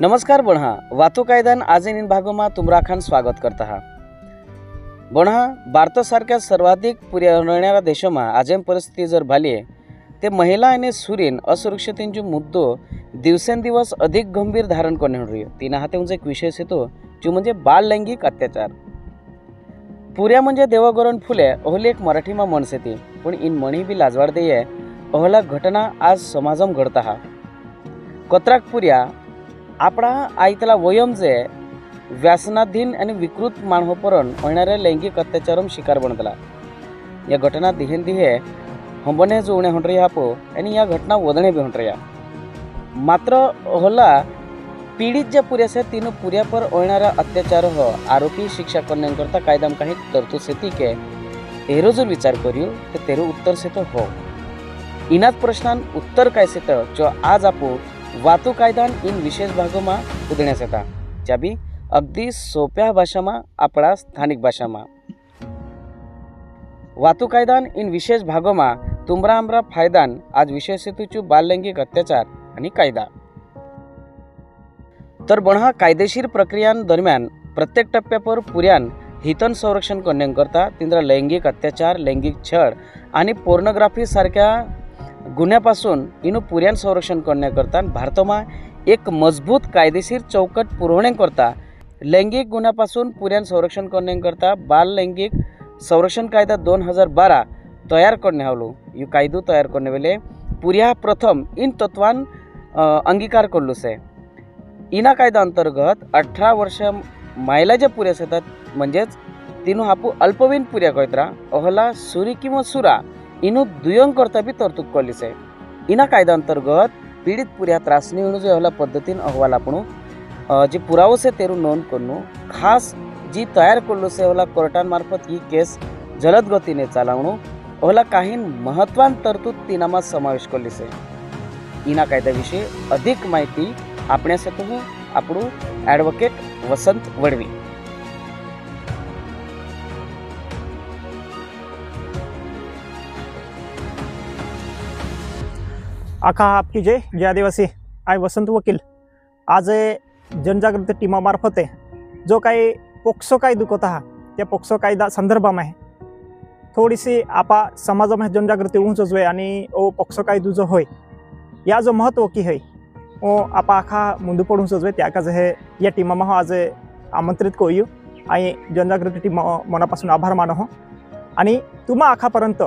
नमस्कार बणहा वातो कायदान आजे इन भागोमा तुमरा खान स्वागत करत हा. बणहा भारतासारख्या सर्वाधिक पुरणाऱ्या देशोमा आजेम परिस्थिती जर झाली ते महिला आणि सुरीन असुरक्षितेंची मुद्दो दिवसेंदिवस अधिक गंभीर धारण करणे रही तिनं हा तेंचा एक विशेष येतो जो म्हणजे बाल लैंगिक अत्याचार. पुऱ्या म्हणजे देवगरण फुले अहले एक मराठीमा म्हणस येते पण इन म्हणी बी लाजवाड देय अहला घटना आज समाजम घडता हा. कत्राक पुऱ्या आपणा आयतला वयम जे व्यासनाधीन आणि विकृत मानहोपरण होणाऱ्या लैंगिक अत्याचारम शिकार बनतला. या घटना दिहेन दिहे हंबने जोवणे होणार हा पो आणि या घटना वदणे बी होणार मात्र होला पीडित ज्या पुऱ्यास तिनं पुऱ्यापर पर अत्याचार हो आरोपी शिक्षा करण्याकरता कायदाम काही तरतूद सेती के. एरो जर विचार करू तर तेरो उत्तर सेतो हो. इनात प्रश्नान उत्तर काय सेत जो आज आपू વાતો કાયદાન ઇન વિશેષ ભાગોમાં ઉદણ્યા હતા જ્યાં બી અગદી સોપ્યા स्थानिक આપણા સ્થાનિક ભાષામાં વાતો કાયદાન ઇન વિશેષ ભાગોમાં तुमरा आमरा फायदान आज विशेष हेतूची बाललैंगिक अत्याचार आणि कायदा. तर बणहा कायदेशीर प्रक्रियांदरम्यान प्रत्येक टप्प्यावर पुऱ्यान हितन संरक्षण करण्याकरता तिंद्रा लैंगिक अत्याचार लैंगिक छळ आणि पोर्नोग्राफी सारख्या गुन्ह्यापासून इनू पुऱ्यान संरक्षण करण्याकरता भारतमा एक मजबूत कायदेशीर चौकट पुरवण्याकरता लैंगिक गुन्ह्यापासून पुऱ्यान संरक्षण करण्याकरता बाल लैंगिक संरक्षण कायदा दोन हजार बारा तयार करणे हवलो यू कायदो तयार करणे वेले पुऱ्या प्रथम इन तत्वान अंगीकार करलो से. इना कायदा अंतर्गत अठरा वर्ष महिला ज्या पुऱ्यास येतात म्हणजेच तिनू हापू अल्पवीन पुऱ्या कयत्रा अहला सुरी किंवा सुरा इनु दुयंग करता बी तरतूद करली से इना कायदा अंतर्गत पीडित पुऱ्या त्रासनी म्हणून जो अहला पद्धतीन अहवाल आपण अ, जे पुरावो से तेरू नोंद करणू. खास जी तयार करलो से अहला कोर्टांमार्फत ही केस जलद गतीने चालवणू. अहला काही महत्वान तरतूद तिनामा समावेश करली से इना कायद्याविषयी अधिक माहिती आपण्यासाठी आपण ॲडव्होकेट वसंत वडवी. आखा आपकी जय जय आदिवासी. आय वसंत वकील. आज जनजागृती टीमामार्फत आहे जो काही पोक्सो कायदो होता त्या पोक्सो कायदा संदर्भाમાં आहे. थोडीशी आपा समाजामध्ये जनजागृती ऊंच जोय आणि ओ पोक्सो कायदो जो होय या जो महत्त्व की है ओ आपा आखा मुंदू पडून जोय त्याका हे या टीमामा हो आज आमंत्रित कोयू आणि जनजागृती टीम मनापासून आभार मानो हो आणि तुम्हा आखापर्यंत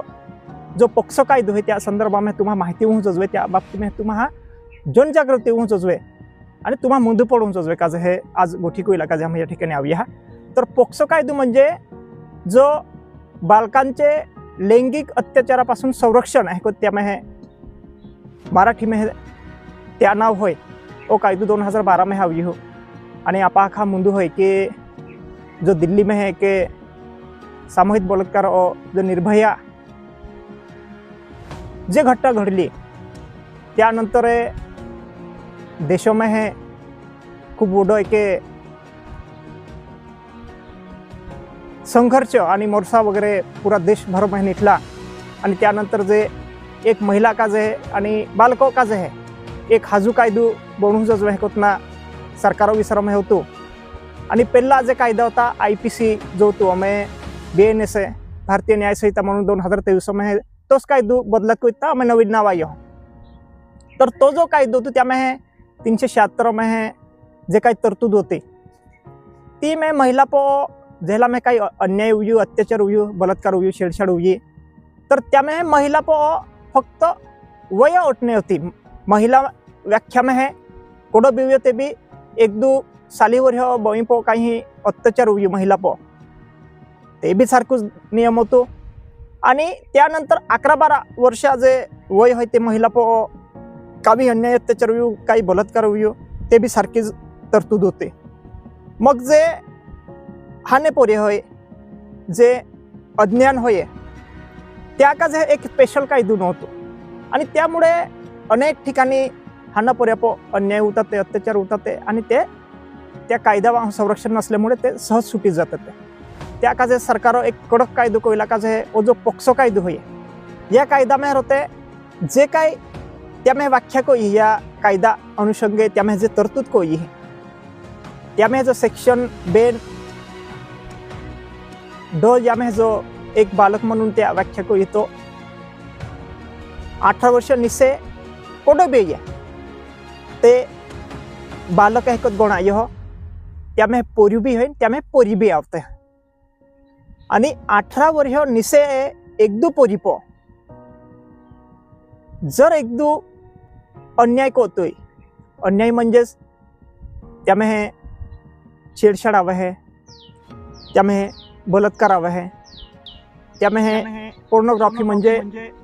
जो पक्ष कायदो आहे त्या संदर्भामध्ये तुम्हाला माहिती होऊन जजवे त्या बाबतीमध्ये तुम्हा जनजागृती होऊन जजवे आणि तुम्हा मुंदू पडून जजवे का जे हे आज गोठी कोईला का जे आम्ही या ठिकाणी आऊया तर पोक्सो कायदो म्हणजे जो बालकांचे लैंगिक अत्याचारापासून संरक्षण आहे को त्यामध्ये मराठी में त्या नाव होय. ओ कायदो दोन हजार बारा आवी हो आणि आपा आखा मुंदू होय की जो दिल्ली में है के सामूहिक बलात्कार और जो निर्भया जे घटना घडली त्यानंतर हे में हे खूप मोठं एक संघर्ष आणि मोर्चा वगैरे पुरा देशभर में निघला आणि त्यानंतर जे एक महिला का जे आणि बालको का जे है एक हाजू कायदो बनवून जो आहे सरकार सरकारो विसरम होतो. आणि पहिला जे कायदा होता आय पी सी जो होतो आम्ही बी एन एस भारतीय न्याय संहिता म्हणून दोन हजार तेवीसमध्ये तोच कायदो बदलत कोयता અમે नवीन नाव आयो तर तो जो कायदो होतो त्यामध्ये तीनशे शहात्तरमध्ये जे काही तरतूद होते ती में महिला पो ज्याला में काही अन्याय हुई अत्याचार होऊ बलात्कार होऊ छेडछाड होई तर त्यामध्ये महिला पो फक्त वय ओटणे होती। महिला व्याख्या में कोडो बिव्य ते बी एक दू सालीवर ह्यो बळी पो काही अत्याचार हुई महिला पो। ते बी सारखंच नियम होतो। आणि त्यानंतर अकरा बारा वर्षा जे वय होय ते महिला पो काही अन्याय अत्याचार होऊ काही बलात्कार होऊ ते बी सारखीच तरतूद होते. मग जे हानेपोरे होय जे अज्ञान होय त्या का जे एक स्पेशल कायदो नव्हतो. आणि त्यामुळे अनेक ठिकाणी हाना पो अन्याय होतात ते अत्याचार होतात ते आणि ते त्या कायदा संरक्षण नसल्यामुळे ते सहज सुटी जातात. ते त्या काजे सरकार एक कडक कायदो कोयला काजे ओ जो पोक्सो कायदो होय या कायद्यामध्ये होते जे काय त्यामध्ये व्याख्या कोई या कायदा अनुषंगे त्यामध्ये जे तरतूद कोई है त्यामुळे जो सेक्शन बेन ड यामुळे जो एक बालक म्हणून त्या व्याख्या को येतो अठरा वर्ष निसे कोडो बेये ते बालक एकत गोणा त्या त्यामुळे पोरी बी होईन मे पोरी बी आवते आणि अठरा वर्ष निसे एकदू पोरी पो जर एकदू अन्याय कोतोय अन्याय म्हणजेच त्यामुळे छेडछाड हवं आहे त्यामुळे बलात्कार हवं आहे त्यामुळे पोर्नोग्राफी म्हणजे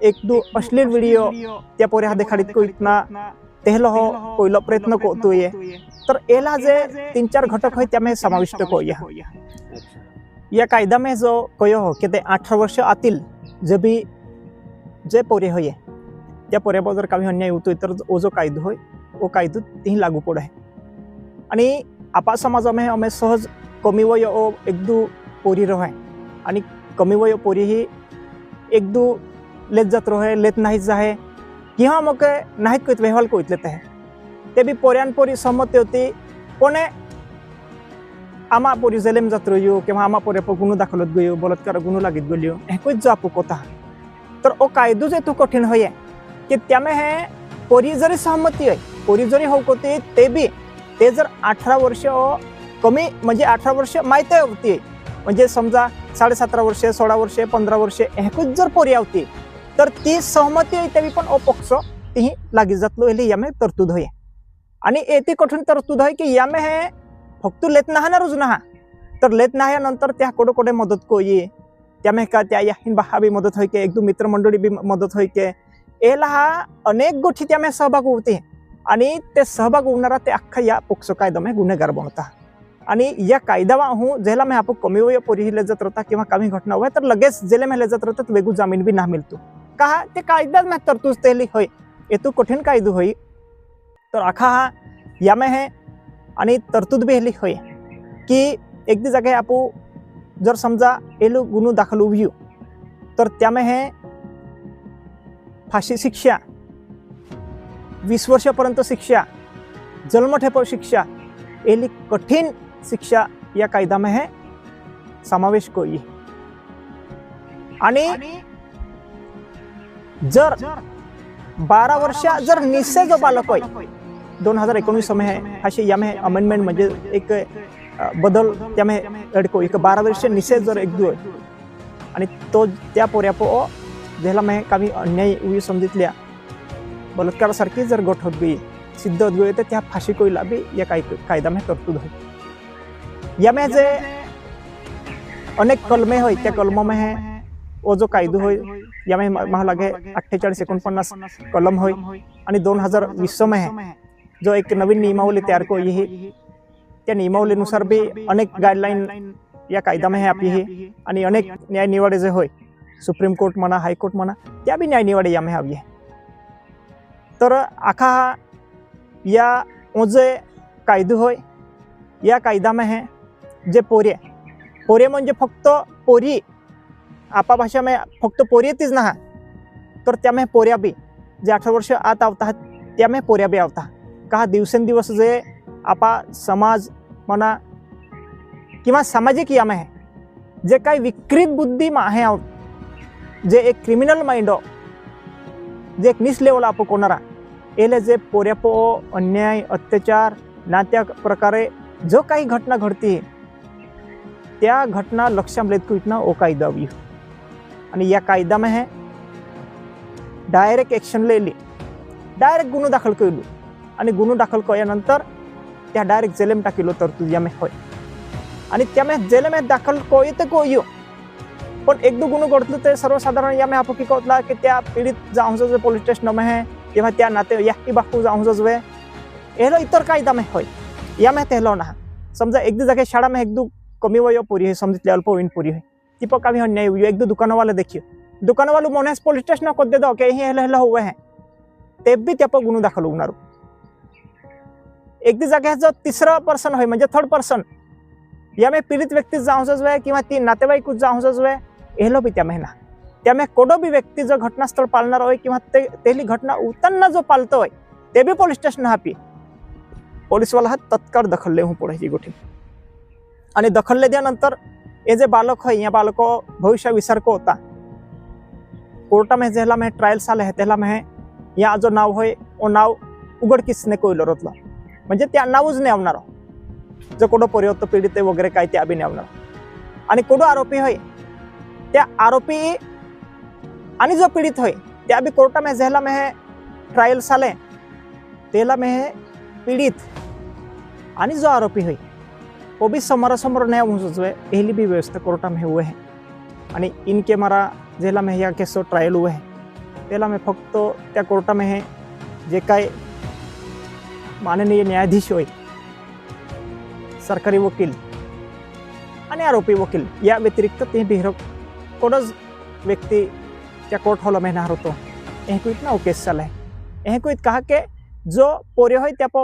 एक दो अश्लील व्हिडिओ त्या पोऱ्या देखाडीत को इतना तेहलो हो पहिलो प्रयत्न कोतोय. तर एला जे तीन चार घटक होय त्यामुळे समाविष्ट कोय. या कायदा में जो कयो हो की ते अठरा वर्ष आतील जे बी जे पोरे होय त्या पोऱ्यावर जर काही अन्याय होतोय तर ओ जो कायदो होय ओ कायदो तीही लागू पड आहे. आणि आपा समाजामध्ये अमे सहज कमी वय ओ एकदू पोरी रहाय आणि कमी वय पोरी ही एकदू लेत जात रहाय लेत नाहीत जाहे किंवा मग नाहीत कोईत व्यवहार कोईत आहे. ते बी पोऱ्यान पोरी होती कोणे आमा पोरी जेलेम जात रह्यो किंवा आमा पोरे पर गुन्हो दाखलत गयो बलात्कार गुन्हो लागीत गल्यो हेकोच जो कोता तर ओ कायदो जे तू कठीण होये की त्यामे हे पोरी जरी सहमती आहे पोरी जरी हो कोती ते बी ते जर अठरा वर्ष कमी म्हणजे अठरा वर्ष माहिती होती म्हणजे समजा साडेसतरा वर्षे सोळा वर्षे पंधरा वर्षे हेकूच जर पोरी आवती तर ती सहमती आहे तरी पण अपक्ष तीही लागी जातलो हेली यामे तरतूद होय आणि येते कठीण तरतूद आहे की यामे हे फक्त लेत नाहणारच ना तर लेत नाह्यानंतर त्या कोडे कोडे मदत को ये त्यामुळे का त्या याहीन बहा बी मदत होईके एकदम मित्रमंडळी बी मदत होईके. याला एला हा अनेक गोष्टी त्यामुळे सहभाग होते आणि ते सहभाग होणारा ते अख्खा या पोक्सो कायदा गुन्हेगार बनवता. आणि या कायदा हूँ जेला में आपको कमी वय पोरी ही राहता रहता किंवा कमी घटना हुआ तर लगेच जेले में लेजत रहता तर वेगू जामीन भी ना मिळतो का ते कायदाच में तरतूज तेली होय येतो कठीण कायदो होई. तर आखा हा यामे हे आणि तरतूद बी हेली होय. की एक दी जागे आपू जर समजा एलू गुन्हो दाखल उभियो तर त्यामे हे फाशी शिक्षा वीस वर्षापर्यंत शिक्षा जन्मठेप शिक्षा एली कठीण शिक्षा या कायद्यामध्ये हे समावेश कोई. आणि जर बारा वर्ष जर निश्चय जो बालक होय दोन हजार एकोणीसमध्ये अशी यामे अमेंडमेंट म्हणजे एक बदल त्यामे अडको एक बारा वर्ष निषेध जर एक दुय आणि तो त्या पोऱ्या पो ज्याला मी अन्याय उभी समजितल्या बलात्कारासारखी जर गोठ होत गई सिद्ध होत गई तर त्या फाशी कोयला बी या काय कायद्यामध्ये तरतूद होय यामे जे अनेक कलमे होय त्या कलमामध्ये ओ जो कायदो होय यामे मला लागे अठ्ठेचाळीस एकोणपन्नास कलम होय आणि दोन हजार वीस मे जो एक नवीन नियमावली तयार को ही त्या नियमावलीनुसार बी अनेक गाईडलाईन या कायद्यामध्ये आपली ही आणि अनेक न्यायनिवाडे जे होय सुप्रीम कोर्ट म्हणा हायकोर्ट म्हणा त्या बी न्यायनिवाडे यामध्ये हवी आहे. तर आखा हा या जे कायदो होय या कायद्यामध्ये जे पोरे पोरे म्हणजे फक्त पोरी आपा भाषामध्ये फक्त पोरी येतीच ना तर त्यामध्ये पोऱ्या बी जे अठरा वर्ष आत आवता त्यामध्ये पोऱ्या बी आवता का दिवसेंदिवस जे आपा समाज म्हणा किंवा सामाजिक याम आहे जे काही विकृत बुद्धी आहे आहोत, जे एक क्रिमिनल माइंड हो, जे एक निस लेवल आपण कोणारा एले जे पोऱ्यापो अन्याय अत्याचार ना त्या प्रकारे जो काही घटना घडती त्या घटना लक्षात लेत इतना ओ कायदा हवी आणि या कायद्यामध्ये डायरेक्ट ॲक्शन लेली डायरेक्ट गुन्हा दाखल केलो. आणि गुन्हो दाखल केल्यानंतर त्या डायरेक्ट जेलेम टाकिलो तरतूद यामे होय. आणि त्यामे जेलेमे दाखल कोय ते कोयो पण एक दो गुन्हो घडतो ते सर्वसाधारण यामे आपण की की त्या पीडित जाऊन जे पोलीस स्टेशन आहे किंवा त्या नाते याकी बापू जाऊन जे हेलो इतर कायदा में होय. यामे तेहलो ना समजा एक दो जागे शाळा में एक दो कमी वय पुरी होय. समजितले होईन पोरी होय. ती पर काभी अन्याय हुई एक दो दुकानवाले देखियो दुकानवालू मोनेस पोलीस स्टेशन को दे दो के हे हेलो हेलो हुए हैं ते बी त्या पण गुन्हो दाखल होणार. एक दी जागे जो तिसरा पर्सन होय म्हणजे थर्ड पर्सन यामे पीडित व्यक्ती जाऊंच वे किंवा ती नातेवाईक जाऊंच वे हेलो बी त्या महिना. त्यामुळे कोडो बी व्यक्ती जो घटनास्थळ पालणार होय किंवा ते तेली घटना उतना जो पालतो होय ते बी पोलीस स्टेशन हापी. पोलीसवाला हा तत्काळ दखलले हूं पडे ही गोष्टी आणि दखलले दिल्यानंतर हे जे बालक होय या बालको भविष्य विसरको होता. कोर्टामध्ये जेला में ट्रायल चालू आहे त्याला में या जो नाव होय ओ नाव उघडकीसने कोयलो रोतला. म्हणजे त्या नावच नेवणार जो कोडो परिवर्त पीडित आहे वगैरे काय त्या आम्ही नेवणार आणि कोण आरोपी होय त्या आरोपी आणि जो पीडित होय त्या बी कोर्टामध्ये जेला में ट्रायल चाले त्याला में पीडित आणि जो आरोपी होय वो भी समोरासमोर न्याय होऊन सुचवे एहली बी व्यवस्था कोर्टा हुए है आणि इनके मारा जेला में या केसो ट्रायल हुए है त्याला में फक्त त्या कोर्टामध्ये जे काय माननीय न्यायाधीश होय सरकारी वकील आणि आरोपी वकील या व्यतिरिक्त ते बिहर कोणच व्यक्ती त्या कोर्ट हॉलमध्ये मेहनार होतो. एहकुईत ना केस चालय एहकुईत कहा के जो पोरे होय त्या पो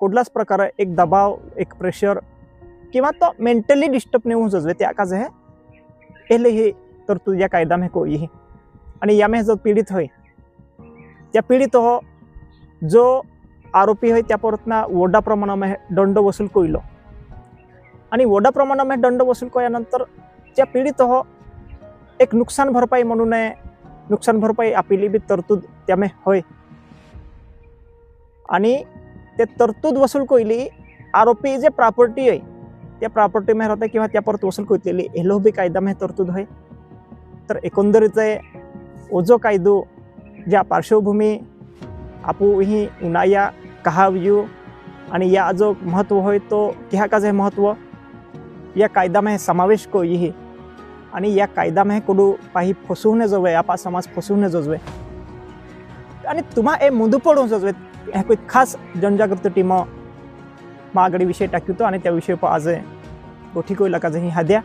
कुठलाच प्रकारे एक दबाव एक प्रेशर किंवा तो मेंटली डिस्टर्ब नाही होऊन जजवे त्या का जे एले हे तर तू या कायदा मे कोई आणि यामे जो पीडित होय त्या पीडित हो जो आरोपी होय त्या परतना वोडा प्रमाणामध्ये दंड वसूल कोयलो आणि वोडा प्रमाणामध्ये दंड वसूल कोयानंतर त्या पीडित हो एक नुकसान भरपाई म्हणून आहे नुकसान भरपाई आपली बी तरतूद त्यामे होय. आणि ते तरतूद वसूल कोयली आरोपी जे प्रॉपर्टी आहे त्या प्रॉपर्टी में राहते किंवा त्या परत वसूल कोयतलेली हेलो बी कायदा में तरतूद होय. तर एकंदरीत ओजो कायदो ज्या पार्श्वभूमी आपू ही उन्हाया कहावयू आणि या जो महत्त्व होय तो क्या काज जे महत्त्व? या कायदा में समावेश को यही आणि या कायदा में कोडू पाही फसवून जोवे आपा समाज फसवून जोजवे. आणि तुम्हा ए मुंदू पडू जोजवे. हे कोई खास जनजागृती टीम मागडी विषय टाक्यो आणि त्या विषय आज गोठी को इलाका जही हाद्या.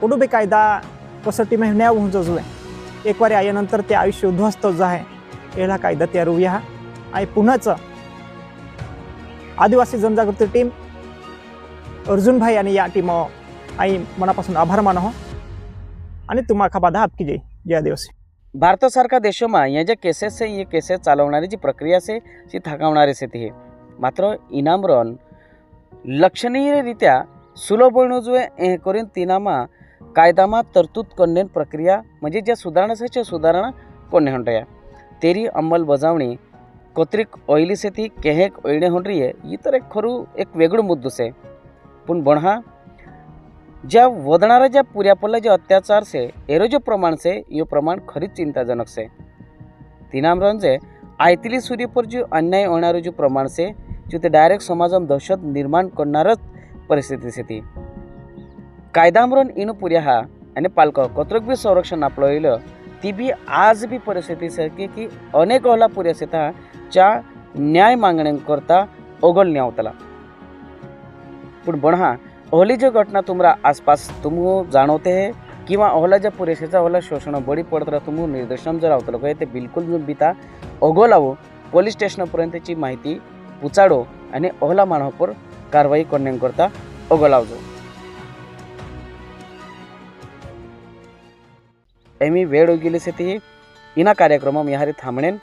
कोडू बे कायदा कसोटी में न्याय होऊन जोजवे. एक वारी आल्यानंतर ते आयुष्य उद्ध्वस्त जो आहे याला कायदा तयार होऊया आणि पुन्हाचं आदिवासी जनजागृती टीम अर्जुनभाई आणि या टीम आई मनापासून आभार मानो आणि तुम्हाखा बाधा आपकी जाई जय आदिवासी. भारतासारखा देशोमा या ज्या केसेस आहे या केसेस चालवणारी जी प्रक्रिया असे ती थकावणारी असे ती मात्र इनाम रन लक्षणीयरित्या सुलभ बोलजुए हे करून तिनामा कायदामा तरतूद कोणने प्रक्रिया म्हणजे ज्या सुधारणासाठी सुधारणा कोण हंटया तेरी अंमलबजावणी कोत्रिक ओइली से थी केहेक ओइडे होंडरी ये ई एक खरू एक वेगळो मुद्दो से। पूण बणा ज्या वदणार ज्या पुऱ्यापुरला जे अत्याचार से एरो जो प्रमाण से यो प्रमाण खरीच चिंताजनक से। तिनाम रण छे आयतली सूर्य पर जो अन्याय होणारो जो प्रमाण से जो ते डायरेक्ट समाजम दहशत निर्माण करणारच परिस्थिती से ती कायदाम रण इन पुर्याहा आणि पालक कोत्रक भी संरक्षण आपलं वयल ती बी आज बी परिस्थिती सारखी की अनेक ओला पुर्यासे तहा च्या न्याय मागण्यांकरता ओगल न्यावतला पण बणहा ओहली जो घटना तुमरा आसपास तुम जाणवते है किंवा अहला ज्या पुरेसेचा अहला शोषण बळी पडत राहा तुम निर्देशन जर रावतलो काय ते बिलकुल बिता ओघोलावो ओगोलावो पोलीस स्टेशनपर्यंतची माहिती पुचाडो आणि अहला मानवापर कारवाई करण्याकरता ओगोलावजो एमी वेळ गेली से ती इना कार्यक्रम मी थांबणेन.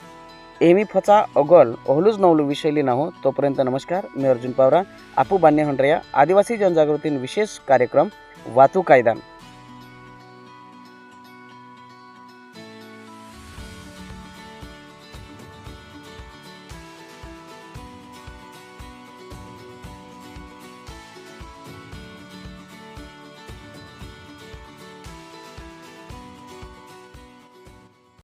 एमी फचा अगल ओहलूज नवलू विषयली नाहो तोपर्यंत नमस्कार मी अर्जुन पावरा आपू बान्य हंड्रया आदिवासी जनजागृतीन विशेष कार्यक्रम वातू कायदान.